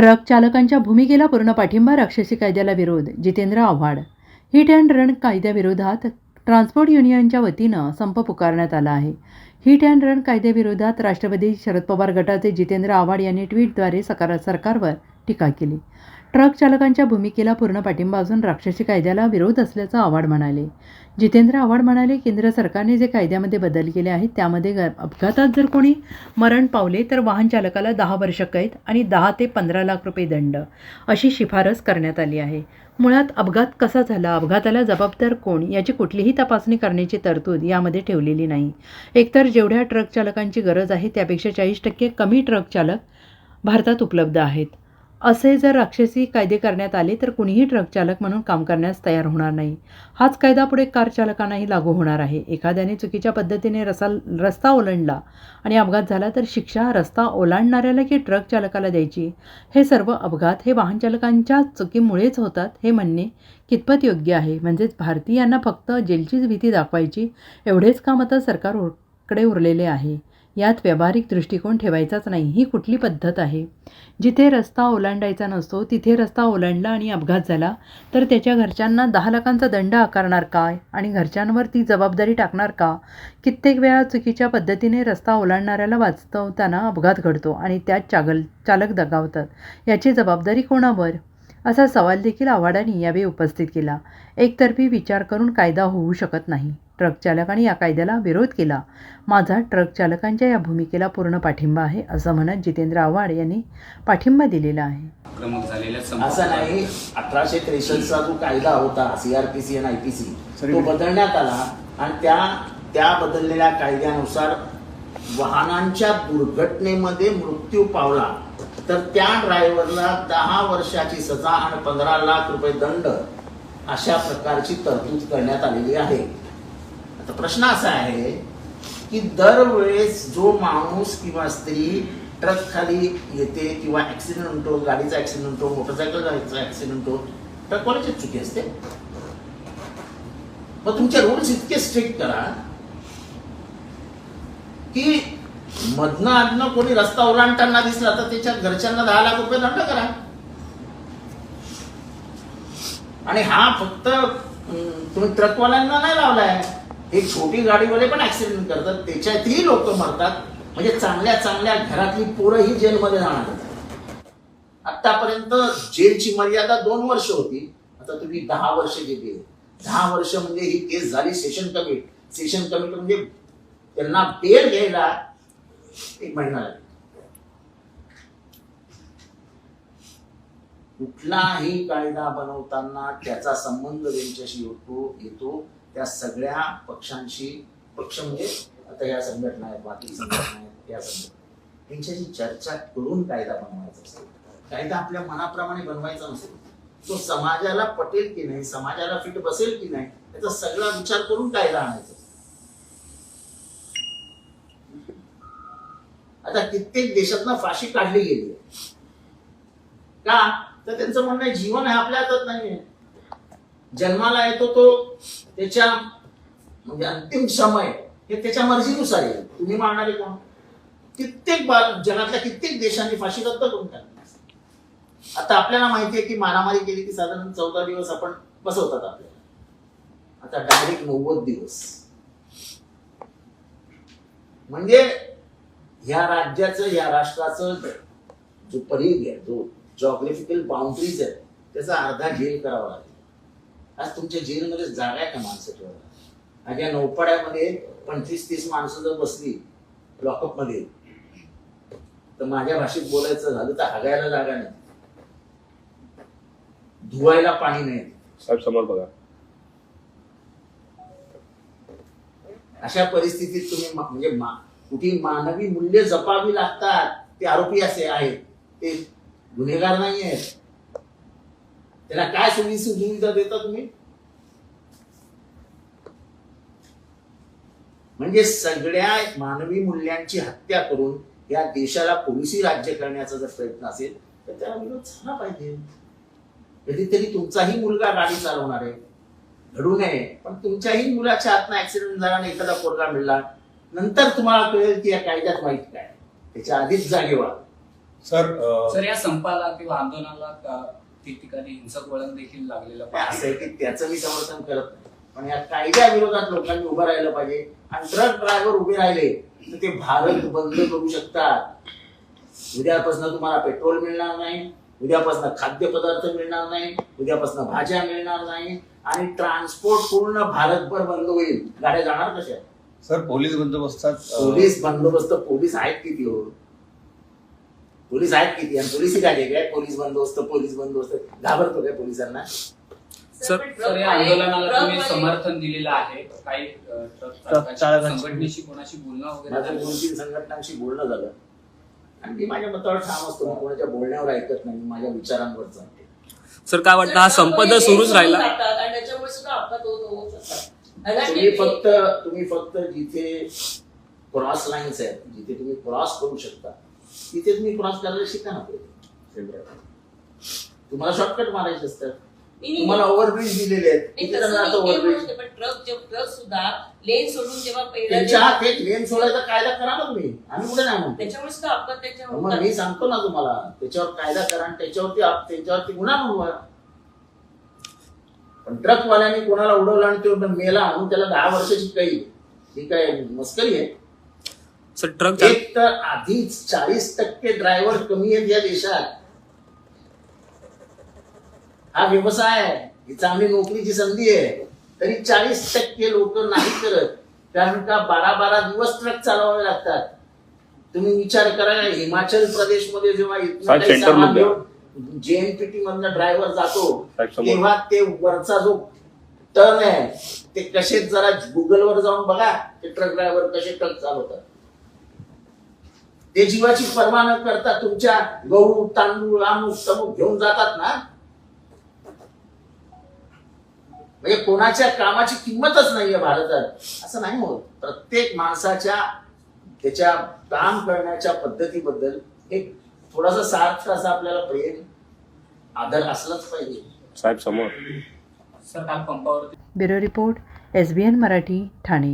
Truck चालकांच्या भूमिकेला पूर्ण पाठिंबा राक्षसी कायद्याला विरोध Jitendra Awhad. Hit and run कायद्याविरोधात ट्रान्सपोर्ट युनियनच्या वतीनं संप पुकारण्यात आला आहे. हिट अँड रन कायद्याविरोधात राष्ट्रवादी शरद पवार गटाचे जितेंद्र आव्हाड यांनी ट्विटद्वारे सकार सरकारवर टीका केली. ट्रक चालकांच्या भूमिकेला पूर्ण पाठिंबा असून राक्षसी कायद्याला विरोध असल्याचं आव्हाड म्हणाले. जितेंद्र आव्हाड म्हणाले केंद्र सरकारने जे कायद्यामध्ये बदल केले आहेत त्यामध्ये ग अपघातात जर कोणी मरण पावले तर वाहन चालकाला दहा वर्ष कैद आणि दहा ते पंधरा लाख रुपये दंड अशी शिफारस करण्यात आली आहे. मुळात अपघात कसा झाला अपघाताला जबाबदार कोण याची कुठलीही तपासणी करण्याची तरतूद यामध्ये ठेवलेली नाही. एकतर जेवढ्या ट्रक चालकांची गरज आहे त्यापेक्षा चाळीस टक्के कमी ट्रक चालक भारतात उपलब्ध आहेत. असे जर राक्षसी कायदे करण्यात आले तर कुणीही ट्रक चालक म्हणून काम करण्यास तयार होणार नाही. हाच कायदा पुढे कार चालकांनाही लागू होणार आहे. एखाद्याने चुकीच्या पद्धतीने रसा रस्ता ओलांडला आणि अपघात झाला तर शिक्षा रस्ता ओलांडणाऱ्याला की ट्रक चालकाला द्यायची? हे सर्व अपघात हे वाहन चालकांच्या चुकीमुळेच होतात हे म्हणणे कितपत योग्य आहे? म्हणजेच भारतीयांना फक्त जेलचीच भीती दाखवायची एवढेच काम आता सरकारकडे उरलेले आहे. यात व्यावहारिक दृष्टिकोन ठेवायचाच नाही. ही कुठली पद्धत आहे? जिथे रस्ता ओलांडायचा नसतो तिथे रस्ता ओलांडला आणि अपघात झाला तर त्याच्या घरच्यांना दहा लाखांचा दंड आकारणार काय? आणि घरच्यांवर ती जबाबदारी टाकणार का? कित्येक वेळा चुकीच्या पद्धतीने रस्ता ओलांडणाऱ्याला वाचवताना अपघात घडतो आणि त्यात चागल चालक दगावतात. याची जबाबदारी कोणावर? असा सवाल देखील आव्हाडांनी यावेळी उपस्थित केला. एकतर्फी विचार करून कायदा होऊ शकत नाही. ट्रक चालकांनी या कायद्याला विरोध केला. माझा ट्रक चालकांच्या या भूमिकेला पूर्ण पाठिंबा आहे असं म्हणत जितेंद्र आव्हाड यांनी पाठिंबा दिलेला आहे. असं नाही अठराशे त्रेसष्टचा जो कायदा होता सीआरपीसी आणि आयपीसी तो बदलण्यात आला आणि त्या त्या बदललेल्या कायद्यानुसार वाहनांच्या दुर्घटनेमध्ये मृत्यू पावला. तर त्या ड्रायव्हरला दहा वर्षाची सजा आणि पंधरा लाख रुपये दंड अशा प्रकारची तरतूद करण्यात आलेली आहे. आता प्रश्न असा आहे की दरवेळेस जो माणूस किंवा स्त्री ट्रक खाली येते किंवा ऍक्सिडेंट होतो गाडीचा ऍक्सिडेंट होतो मोटरसायकल गाडीचा ऍक्सिडेंट होतो ट्रकवाल्याची चुकी असते. मग तुमचे रूल्स इतके स्ट्रिक्ट करा की मधनं आधनं कोणी रस्ता ओलांडताना दिसला तर त्याच्या घरच्यांना दहा लाख रुपये दंड करा. आणि हा फक्त तुम्ही ट्रकवाल्यांना नाही लावलाय. हे छोटी गाडीवाले पण ऍक्सिडेंट करतात. त्याच्यातही लोक मरतात. म्हणजे चांगल्या चांगल्या घरातली पोरं ही जेलमध्ये जाणार. आतापर्यंत जेलची मर्यादा दोन वर्ष होती. आता तुम्ही दहा वर्ष गेली. दहा वर्ष म्हणजे ही केस झाली सेशन कमिट सेशन कमिट म्हणजे त्यांना बेल घ्यायला एक महिना कुठलाही कायदा बनवताना त्याचा संबंध त्यांच्याशी होतो येतो त्या सगळ्या पक्षांशी पक्ष म्हणजे आता या संघटना आहेत बाकी संघटना आहेत या संघटना त्यांच्याशी चर्चा करून कायदा बनवायचा असतो. कायदा आपल्या मनाप्रमाणे बनवायचा नसतो. तो समाजाला पटेल की नाही समाजाला फिट बसेल की नाही याचा सगळा विचार करून कायदा आणायचा. आता कित्येक देशातनं फाशी काढली गेली का? तर त्यांचं म्हणणं आहे जीवन हे आपल्या हातात नाहीये. जन्माला येतो तो त्याच्या म्हणजे अंतिम समय हे त्याच्या मर्जीनुसार येईल. तुम्ही मारणारे कोण? कित्येक जगातल्या कित्येक देशांनी फाशी रद्द करून टाकली. आता आपल्याला माहिती आहे की मारामारी केली की साधारण चौदा दिवस आपण बसवतात आपल्याला. आता डायरेक्ट नव्वद दिवस. म्हणजे ह्या राज्याचं या राष्ट्राचं जो परिघ आहे जो जॉग्राफिकल बाउंड्रीज आहेत त्याचा अर्धा जेल करावा लागेल. आज तुमच्या जेलमध्ये जागा आहे का माणसं ठेवायला? आज या नौपाड्यामध्ये पंचवीस तीस माणसं जर बसली लॉकअपमध्ये तर माझ्या भाषेत बोलायचं झालं तर हागायला जागा नाही. धुवायला पाणी नाही. साहेब समोर बघा. अशा परिस्थितीत तुम्ही म्हणजे मा- कुठे मानवी मूल्य जपावी लागतात ते आरोपी असे आहेत. ते गुन्हेगार नाही आहेत त्याला काय सुविधा सुविधा देता तुम्ही? म्हणजे सगळ्या मानवी मूल्यांची हत्या करून या देशाला पोलिसी राज्य करण्याचा जर प्रयत्न असेल तर त्याला विरोध झाला पाहिजे. कधीतरी तुमचाही मुलगा गाडी चालवणार आहे. घडू नये. पण तुमच्याही मुलाच्या हातनं ऍक्सिडेंट झाला आणि एखादा पोरगा मिळला नंतर तुम्हाला कळेल की या कायद्यात माहीत काय त्याच्या आधीच जागे व्हा. सर अ, सर या संपाला किंवा आंदोलनाला का- ठिकठिकाणी हिंसक वळण देखील लागलेलं पण असं पाहिजे आहे की त्याचं मी समर्थन करत नाही. पण या कायद्याविरोधात लोकांनी उभं राहिलं पाहिजे. आणि ट्रक ड्रायव्हर उभे राहिले तर ते भारत बंद करू शकतात. उद्यापासून तुम्हाला पेट्रोल मिळणार नाही उद्यापासून खाद्यपदार्थ मिळणार नाही उद्यापासून भाज्या मिळणार नाही. आणि ट्रान्सपोर्ट पूर्ण भारतभर बंद होईल. गाड्या जाणार कशा? सर पोलीस बंदोबस्तात पोलीस बंदोबस्त पोलीस आहेत किती हो? पोलीस आहेत किती? आणि पोलिसी काय काय पोलीस बंदोबस्त पोलीस बंदोबस्त? घाबरतो काय पोलिसांना? सर सर या आंदोलनाला तुम्ही समर्थन दिलेलं आहे. काही अ, ट्रक. संघटनेशी कोणाशी बोलणं वगैरे माझं झालं? दोन तीन संघटनांशी बोलणं झालं. आणि मी माझ्या मतावर ठाम असतो. मी कोणाच्या बोलण्यावर ऐकत नाही. मी माझ्या विचारांवर चालते सर काय वाटतं? हा संप जर सुरूच राहिला आणि त्याच्यामुळे सुद्धा अपघात होत होत असतात. आणि तुम्ही फक्त तुम्ही फक्त जिथे क्रॉस लाईन्स आहेत जिथे तुम्ही क्रॉस करू शकता तिथे तुम्ही क्रॉस करायला शिका ना पहिले. तुम्हाला शॉर्टकट मारायचे असतात. तुम्हाला ओव्हरब्रिज दिलेले आहेत. ओव्हरब्रिज ट्रक ट्रक सुद्धा लेन सोडून जेव्हा एक लेन सोडायचा कायदा करा ना तुम्ही. आम्ही कुठे नाही म्हणतो. त्याच्यामुळे मग. मी सांगतो ना तुम्हाला त्याच्यावर कायदा करा आणि त्याच्यावरती आप- त्याच्यावरती गुन्हा नोंदवा. पण ट्रकवाल्याने कोणाला उडवलं आणि तो मेला म्हणून त्याला दहा वर्षाची काही ही काय मस्करी आहे? सर ट्रक एक तर आधीच चाळीस टक्के ड्रायव्हर कमी आहेत या देशात. हा व्यवसाय आहे. ही चांगली नोकरीची संधी आहे. तरी चाळीस टक्के लोक नाही करत. कारण का बारा बारा दिवस ट्रक चालवावे लागतात. तुम्ही विचार करा हिमाचल प्रदेशमध्ये. जेव्हा जेएनपीटी मधनं ड्रायव्हर जातो. तेव्हा ते वरचा जो टर्न आहे ते कसे जरा गुगल वर जाऊन बघा ते ट्रक ड्रायव्हर कसे ट्रक चालवतात. ते जीवाची पर्वा न करता तुमच्या गहू तांदूळ अमुक तमुक घेऊन जातात ना. म्हणजे कोणाच्या कामाची किंमतच नाहीये भारतात. असं नाही होत. प्रत्येक माणसाच्या त्याच्या काम करण्याच्या पद्धतीबद्दल एक थोडासा सार्थ असा आपल्याला प्रेम आदर असलाच पाहिजे. साहेब समोर. सर काल पंपावरती bureau report S B N Marathi Thane.